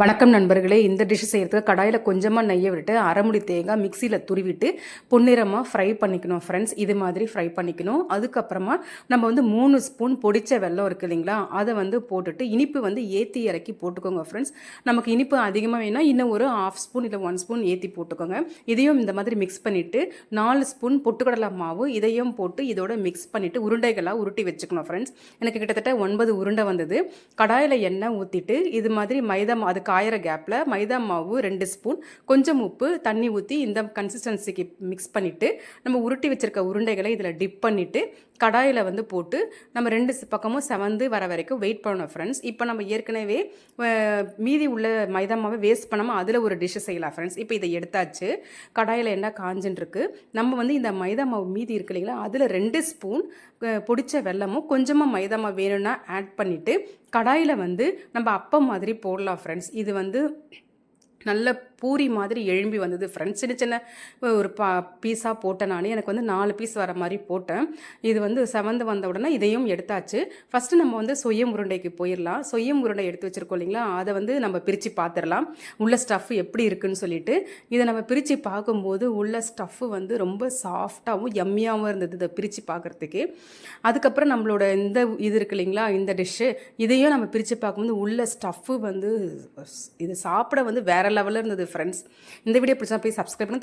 வணக்கம் நண்பர்களே. இந்த டிஷ் செய்கிறதுக்கு கடாயில் கொஞ்சமாக நெய்யை விட்டு அரைமுடி தேங்காய் மிக்சியில் துருவிட்டு பொன்னிறமாக ஃப்ரை பண்ணிக்கணும் ஃப்ரெண்ட்ஸ் இது மாதிரி ஃப்ரை பண்ணிக்கணும். அதுக்கப்புறமா நம்ம வந்து மூணு ஸ்பூன் பொடிச்ச வெல்லம் இருக்குது இல்லைங்களா? அதை வந்து போட்டுட்டு இனிப்பு வந்து ஏற்றி இறக்கி போட்டுக்கோங்க ஃப்ரெண்ட்ஸ் நமக்கு இனிப்பு அதிகமாக வேணால் இன்னும் ஒரு ஆஃப் ஸ்பூன் இல்லை ஒன் ஸ்பூன் ஏற்றி போட்டுக்கோங்க. இதையும் இந்த மாதிரி மிக்ஸ் பண்ணிவிட்டு நாலு ஸ்பூன் பொட்டுக்கடலை மாவு இதையும் போட்டு இதோட மிக்ஸ் பண்ணிவிட்டு உருண்டைகளாக உருட்டி வச்சுக்கணும் ஃப்ரெண்ட்ஸ் எனக்கு கிட்டத்தட்ட ஒன்பது உருண்டை வந்தது. கடாயில் எண்ணெய் ஊற்றிட்டு இது மாதிரி மைதா அது அது காயிற கேப்பில் மைதா மாவு ரெண்டு ஸ்பூன் கொஞ்சம் உப்பு தண்ணி ஊற்றி இந்த கன்சிஸ்டன்சிக்கு மிக்ஸ் பண்ணிவிட்டு நம்ம உருட்டி வச்சுருக்க உருண்டைகளை இதில் டிப் பண்ணிவிட்டு கடாயில் வந்து போட்டு நம்ம ரெண்டு பக்கமும் செவந்து வர வரைக்கும் வெயிட் பண்ணணும் ஃப்ரெண்ட்ஸ் இப்போ நம்ம ஏற்கனவே மீதி உள்ள மைதா மாவை வேஸ்ட் பண்ணாமல் அதில் ஒரு டிஷ்ஷு செய்யலாம் ஃப்ரெண்ட்ஸ் இப்போ இதை எடுத்தாச்சு. கடாயில் என்ன காஞ்சுன்னு நம்ம வந்து இந்த மைதா மாவு மீதி இருக்கு இல்லைங்களா அதில் ரெண்டு ஸ்பூன் பொடிச்ச வெல்லமும் கொஞ்சமாக மைதா மாவு வேணும்னா ஆட் பண்ணிவிட்டு கடாயில் வந்து நம்ம அப்பம் மாதிரி போடலாம் ஃப்ரெண்ட்ஸ் இது வந்து நல்ல பூரி மாதிரி எழும்பி வந்தது. ஃப்ரெண்ட்ஸ் சின்ன சின்ன ஒரு பா பீஸாக போட்டேன் நான் எனக்கு வந்து நாலு பீஸ் வர மாதிரி போட்டேன். இது வந்து செவந்து வந்த உடனே இதையும் எடுத்தாச்சு. ஃபஸ்ட்டு நம்ம வந்து சொய்யம் உருண்டைக்கு போயிடலாம் சொய்யம் உருண்டை எடுத்து வச்சிருக்கோம் இல்லைங்களா? அதை வந்து நம்ம பிரித்து பார்த்துடலாம் உள்ள ஸ்டஃப் எப்படி இருக்குன்னு சொல்லிட்டு இதை நம்ம பிரித்து பார்க்கும்போது உள்ள ஸ்டஃப்பு வந்து ரொம்ப சாஃப்டாகவும் எம்மியாகவும் இருந்தது இதை பிரித்து பார்க்குறதுக்கு. அதுக்கப்புறம் நம்மளோட இந்த இது இருக்கு இல்லைங்களா? இந்த டிஷ்ஷு இதையும் நம்ம பிரித்து பார்க்கும்போது உள்ள ஸ்டஃப்பு வந்து இது சாப்பிட வந்து வேற லெவலில் இருந்தது ஃப்ரெண்ட்ஸ் இந்த வீடியோ பிடிச்சா போய் சப்ஸ்கிரைப் பண்ணி.